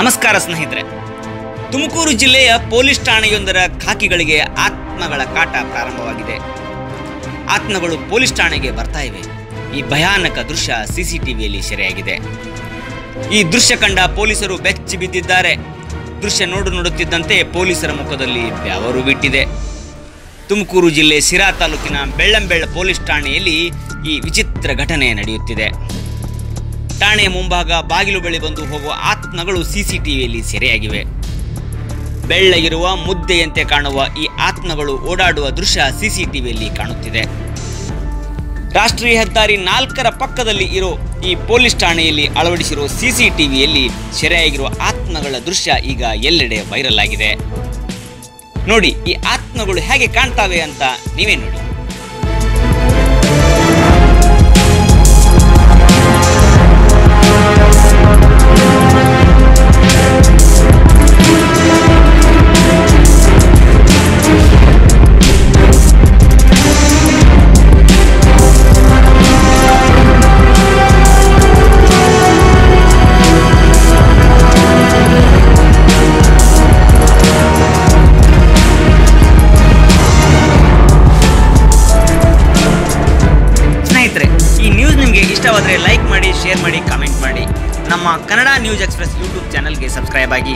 ನಮಸ್ಕಾರ ಸ್ನೇಹಿತರೆ. ತುಮಕೂರು ಜಿಲ್ಲೆಯ ಪೊಲೀಸ್ ಠಾಣೆಯೊಂದರ ಖಾಕಿಗಳಿಗೆ ಆತ್ಮಗಳ ಕಾಟ ಪ್ರಾರಂಭವಾಗಿದೆ. ಆತ್ಮಗಳು ಪೊಲೀಸ್ ಠಾಣೆಗೆ ಬರ್ತಾ ಇವೆ. ಈ ಭಯಾನಕ ದೃಶ್ಯ ಸಿಸಿಟಿವಿಯಲ್ಲಿ ಸೆರೆಯಾಗಿದೆ. ಈ ದೃಶ್ಯ ಕಂಡ ಪೊಲೀಸರು ಬೆಚ್ಚಿ ಬಿದ್ದಿದ್ದಾರೆ. ದೃಶ್ಯ ನೋಡು ನೋಡುತ್ತಿದ್ದಂತೆ ಪೊಲೀಸರ ಮುಖದಲ್ಲಿ ಬೆವರು ಬಿಟ್ಟಿದೆ. ತುಮಕೂರು ಜಿಲ್ಲೆ ಸಿರಾ ತಾಲೂಕಿನ ಬೆಳ್ಳಂಬೆಳ್ಳ ಪೊಲೀಸ್ ಠಾಣೆಯಲ್ಲಿ ಈ ವಿಚಿತ್ರ ಘಟನೆ ನಡೆಯುತ್ತಿದೆ. ಠಾಣೆಯ ಮುಂಭಾಗ ಬಾಗಿಲು ಬಳಿ ಬಂದು ಹೋಗುವ ಆತ್ಮಗಳು ಸಿಸಿಟಿವಿಯಲ್ಲಿ ಸೆರೆಯಾಗಿವೆ. ಬೆಳ್ಳಗಿರುವ ಮುದ್ದೆಯಂತೆ ಕಾಣುವ ಈ ಆತ್ಮಗಳು ಓಡಾಡುವ ದೃಶ್ಯ ಸಿಸಿಟಿವಿಯಲ್ಲಿ ಕಾಣುತ್ತಿದೆ. ರಾಷ್ಟ್ರೀಯ ಹೆದ್ದಾರಿ ನಾಲ್ಕರ ಪಕ್ಕದಲ್ಲಿ ಇರೋ ಈ ಪೊಲೀಸ್ ಠಾಣೆಯಲ್ಲಿ ಅಳವಡಿಸಿರುವ ಸಿಸಿಟಿವಿಯಲ್ಲಿ ಸೆರೆಯಾಗಿರುವ ಆತ್ಮಗಳ ದೃಶ್ಯ ಈಗ ಎಲ್ಲೆಡೆ ವೈರಲ್ ಆಗಿದೆ. ನೋಡಿ, ಈ ಆತ್ಮಗಳು ಹೇಗೆ ಕಾಣ್ತಾವೆ ಅಂತ ನೀವೇ ನೋಡಿ. ಇಷ್ಟವಾದರೆ ಲೈಕ್ ಮಾಡಿ ಶೇರ್ ಮಾಡಿ ಕಾಮೆಂಟ್ ಮಾಡಿ. ನಮ್ಮ ಕನ್ನಡ ನ್ಯೂಸ್ ಎಕ್ಸ್ಪ್ರೆಸ್ ಯೂಟ್ಯೂಬ್ ಚಾನಲ್ಗೆ ಸಬ್ಸ್ಕ್ರೈಬ್ ಆಗಿ.